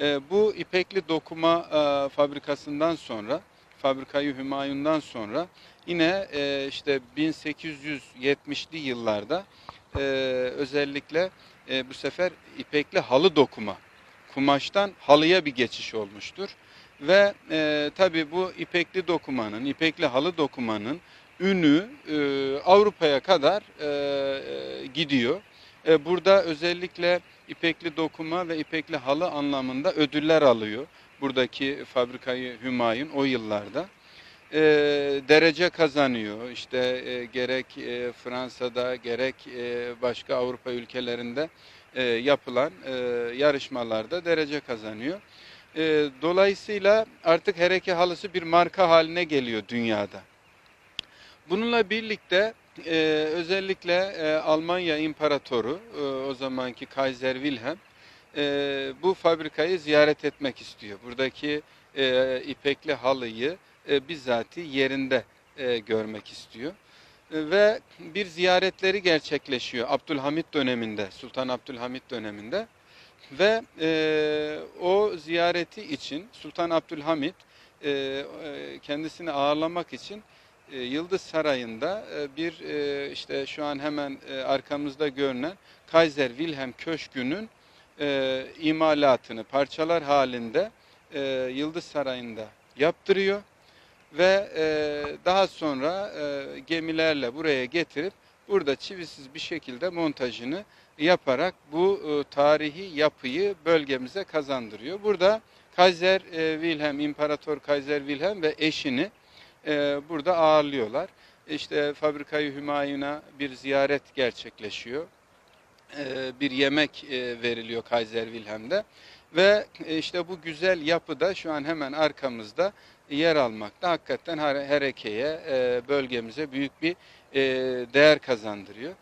E, bu ipekli dokuma e, fabrikasından sonra, fabrikayı Hümayun'dan sonra yine e, işte 1870'li yıllarda e, özellikle bu sefer ipekli halı dokuma, kumaştan halıya bir geçiş olmuştur. Ve e, tabii bu ipekli dokumanın, ipekli halı dokumanın ünü e, Avrupa'ya kadar e, gidiyor. E, burada özellikle ipekli dokuma ve ipekli halı anlamında ödüller alıyor. Buradaki fabrikayı Hümayun o yıllarda. E, derece kazanıyor. İşte e, gerek e, Fransa'da gerek e, başka Avrupa ülkelerinde e, yapılan e, yarışmalarda derece kazanıyor. E, dolayısıyla artık hereke halısı bir marka haline geliyor dünyada. Bununla birlikte e, özellikle e, Almanya İmparatoru e, o zamanki Kaiser Wilhelm e, bu fabrikayı ziyaret etmek istiyor. Buradaki e, ipekli halıyı e, bizzati yerinde e, görmek istiyor. E, ve bir ziyaretleri gerçekleşiyor Abdülhamit döneminde, Sultan Abdülhamit döneminde. Ve e, o ziyareti için Sultan Abdülhamit e, e, kendisini ağırlamak için e, Yıldız Sarayı'nda e, bir e, işte şu an hemen arkamızda görünen Kaiser Wilhelm Köşkü'nün imalatını parçalar halinde Yıldız Sarayı'nda yaptırıyor ve daha sonra gemilerle buraya getirip burada çivisiz bir şekilde montajını yaparak bu tarihi yapıyı bölgemize kazandırıyor. Burada Kaiser Wilhelm, İmparator Kaiser Wilhelm ve eşini e, burada ağırlıyorlar. İşte fabrikayı Hümayun'a bir ziyaret gerçekleşiyor. E, bir yemek e, veriliyor Kaiser Wilhelm'de. Ve e, işte bu güzel yapı da şu an hemen arkamızda yer almakta. Hakikaten Hereke'ye, e, bölgemize büyük bir e, değer kazandırıyor.